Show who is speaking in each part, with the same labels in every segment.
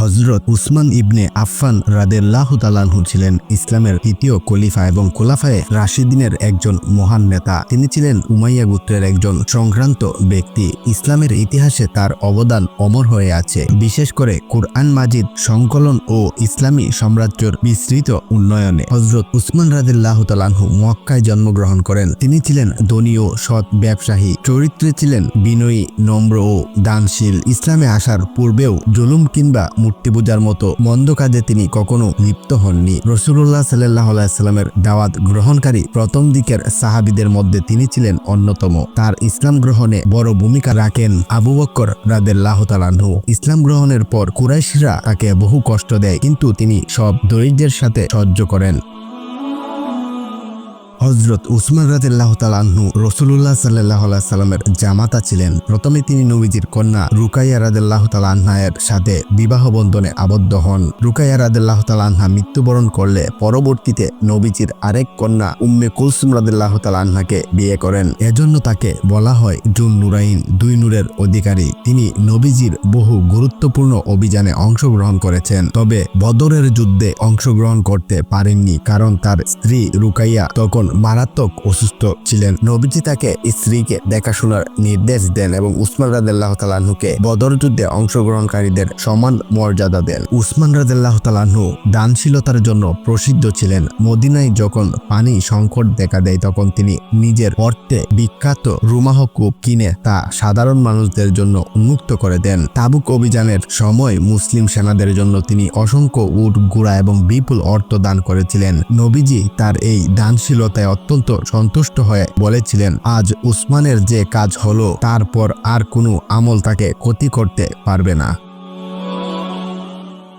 Speaker 1: হজরত উসমান ইবনে আফফান রাদেল্লাহ তালানহু ছিলেন ইসলামের তৃতীয় খলিফা এবং খোলাফায়ে রাশিদিনের একজন মহান নেতা। তিনি ছিলেন উমাইয়া গোত্রের একজন সংক্রান্ত ব্যক্তি। ইসলামের ইতিহাসে তার অবদান অমর হয়ে আছে। বিশেষ করে কুরআন মাজিদ সংকলন ও ইসলামী সাম্রাজ্যের বিস্তৃত উন্নয়নে হজরত উসমান রাদিল্লাহ তালানহু মক্কায় জন্মগ্রহণ করেন। তিনি ছিলেন ধনী ও সৎ ব্যবসায়ী। চরিত্রে ছিলেন বিনয়ী, নম্র ও দানশীল। ইসলামে আসার পূর্বেও জুলুম কিংবা মূর্তি পূজার মতো মন্দ কাজে তিনি কখনো লিপ্ত হননি। রসুল্লাহ সাল্লাহ আলাইস্লামের দাওয়াত গ্রহণকারী প্রথম দিকের সাহাবিদের মধ্যে তিনি ছিলেন অন্যতম। তার ইসলাম গ্রহণে বড় ভূমিকা রাখেন আবু বক্কর রাদেল্লাহ তালানহু ইসলাম গ্রহণের পর কুরাইশরা তাকে বহু কষ্ট দেয়, কিন্তু তিনি সব দরিদ্রের সাথে সহ্য করেন। হজরত উসমান রাদিল্লাহ তালাহু রসুল্লাহ সাল্লাহ সাল্লামের জামাতা ছিলেন। প্রথমে তিনি নবীজির কন্যা রুকাইয়া রাদিল্লাহ তালাহের সাথে বিবাহ বন্ধনে আবদ্ধ হন। রুকাইয়া রাদিল্লাহ তালাহা মৃত্যুবরণ করলে পরবর্তীতে নবীজির আরেক কন্যা উম্মে কুলসুম রাদিল্লাহ তালাহাকে বিয়ে করেন। এজন্য তাকে বলা হয় জুন নুরাইন দুই নূরের অধিকারী। তিনি নবীজির বহু গুরুত্বপূর্ণ অভিযানে অংশগ্রহণ করেছেন। তবে বদরের যুদ্ধে অংশগ্রহণ করতে পারেননি কারণ তার স্ত্রী রুকাইয়া তখন মারাত্মক অসুস্থ ছিলেন। নবীজি তাকে স্ত্রীকে দেখাশোনার নির্দেশ দেন এবং উসমান রাদেল্লাহ তালাহুকে বদর যুদ্ধে অংশগ্রহণকারীদের সমান মর্যাদা দেন। উসমান রাদেল্লাহ তালাহু দানশীলতার জন্য প্রসিদ্ধ ছিলেন। মদিনায় যখন পানি সংকট দেখা দেয়, তখন তিনি নিজের অর্থে বিখ্যাত রুমাহ কূপ কিনে তা সাধারণ মানুষদের জন্য উন্মুক্ত করে দেন। তাবুক অভিযানের সময় মুসলিম সেনাদের জন্য তিনি অসংখ্য উট, গুড়া এবং বিপুল অর্থ দান করেছিলেন। নবীজি তার এই দানশীলতায় অত্যন্ত সন্তুষ্ট হয়ে বলেছিলেন, আজ উসমানের যে কাজ হলো, তারপর আর কোনো আমল তাকে ক্ষতি করতে পারবে না।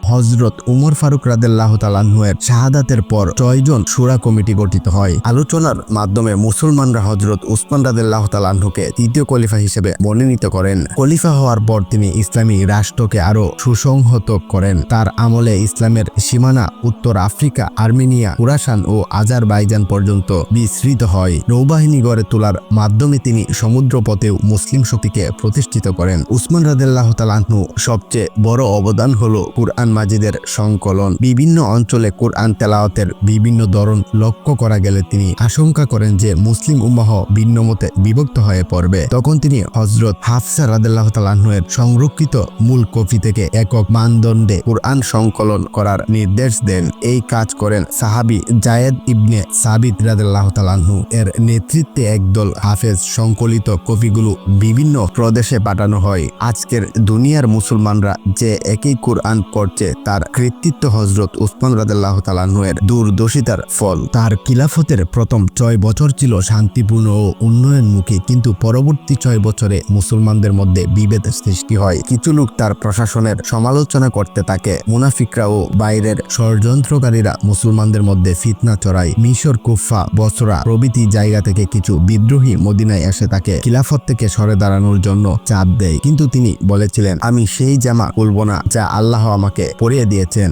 Speaker 1: হজরত উমর ফারুক রাদেল্লাহ তালাহুয়ের শাহাদাতের পর ছয়জন সুরা কমিটি গঠিত হয়। আলোচনার মাধ্যমে মুসলমানরা হজরত উসমান রাদেল্লাহ তালাহুকে তৃতীয় কলিফা হিসেবে মনোনীত করেন। কলিফা হওয়ার পর তিনি ইসলামী রাষ্ট্রকে আরও সুসংহত করেন। তার আমলে ইসলামের সীমানা উত্তর আফ্রিকা, আর্মেনিয়া কুরাসান ও আজারবাইজান পর্যন্ত বিস্তৃত হয়। নৌবাহিনী গড়ে তোলার মাধ্যমে তিনি সমুদ্র পথেও মুসলিম শক্তিকে প্রতিষ্ঠিত করেন। উসমান রাদেল্লাহ তালাহু সবচেয়ে বড় অবদান হল কুরআন মাজিদের সংকলন। বিভিন্ন অঞ্চলে কোরআন তেলাওয়াতের বিভিন্ন ধরন লক্ষ্য করা গেলে তিনি আশঙ্কা করেন যে মুসলিম উম্মাহ ভিন্ন মতে বিভক্ত হয়ে পড়বে। তখন তিনি হজরত হাফসা রাদেল্লাহ তালাহের সংরক্ষিত মূল কপি থেকে একক মানদণ্ডে কোরআন সংকলন করার নির্দেশ দেন। এই কাজ করেন সাহাবি জায়েদ ইবনে সাবিত রাদেল্লাহ তালাহু এর নেতৃত্বে একদল হাফেজ সংকলিত কপিগুলো বিভিন্ন প্রদেশে পাঠানো হয়। আজকের দুনিয়ার মুসলমানরা যে একই কোরআন পড়ছে তার কৃতিত্ব হজরত উসমান রাদাল্লাহ তালাহের দূরদর্শিতার ফল। তার খিলাফতের প্রথম ছয় বছর ছিল শান্তিপূর্ণ ও উন্নয়নমুখী, কিন্তু পরবর্তী ছয় বছরে মুসলমানদের মধ্যে বিভেদ সৃষ্টি হয়। কিছু লোক তার প্রশাসনের সমালোচনা করতে থাকে। মুনাফিকরা ও বাইরের ষড়যন্ত্রকারীরা মুসলমানদের মধ্যে ফিতনা চড়ায় মিশর কুফা বসরা প্রভৃতি জায়গা থেকে কিছু বিদ্রোহী মদিনায় এসে তাকে খিলাফত থেকে সরে দাঁড়ানোর জন্য চাপ দেয়। কিন্তু তিনি বলেছিলেন, আমি সেই জামা খুলব না যা আল্লাহ আমাকে পরিয়ে দিয়েছেন।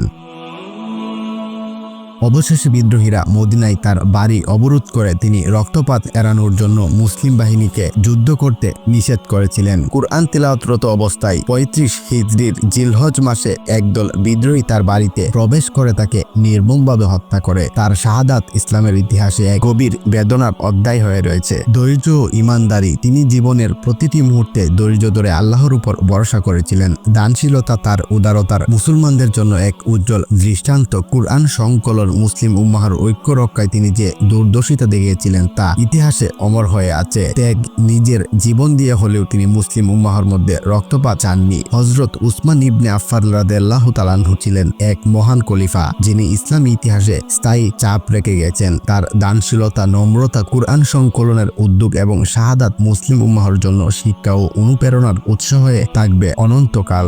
Speaker 1: অবশেষে বিদ্রোহীরা মদিনায় তার বাড়ি অবরোধ করে তিনি রক্তপাত এড়ানোর জন্য মুসলিম বাহিনীকে যুদ্ধ করতে নিষেধ করেছিলেন। কুরআন তিলাওয়াতরত অবস্থায় পঁয়ত্রিশ হিজড়ির জিলহজ মাসে একদল বিদ্রোহী তার বাড়িতে প্রবেশ করে তাকে নির্মমভাবে হত্যা করে। তার শাহাদাত ইসলামের ইতিহাসে এক গভীর বেদনার অধ্যায় হয়ে রয়েছে। ধৈর্য ইমানদারি তিনি জীবনের প্রতিটি মুহূর্তে ধৈর্য ধরে আল্লাহর উপর ভরসা করেছিলেন। দানশীলতা তার উদারতার মুসলমানদের জন্য এক উজ্জ্বল দৃষ্টান্ত। কুরআন সংকলন মুসলিম উম্মাহার ঐক্য রক্ষায় তিনি যে দূরদর্শিতা দেখিয়েছিলেন তা ইতিহাসে অমর হয়ে আছে। ত্যাগ নিজের জীবন দিয়ে হলেও তিনি মুসলিম উম্মাহার মধ্যে রক্তপাত চাননি। হজরত উসমান ইবনে আফার রাদেল্লাহ তালানহু ছিলেন এক মহান খলিফা, যিনি ইসলামী ইতিহাসে স্থায়ী চাপ রেখে গেছেন তার দানশীলতা, নম্রতা, কুরআন সংকলনের উদ্যোগ এবং শাহাদাত মুসলিম উম্মাহর জন্য শিক্ষা ও অনুপ্রেরণার উৎস হয়ে থাকবে অনন্তকাল।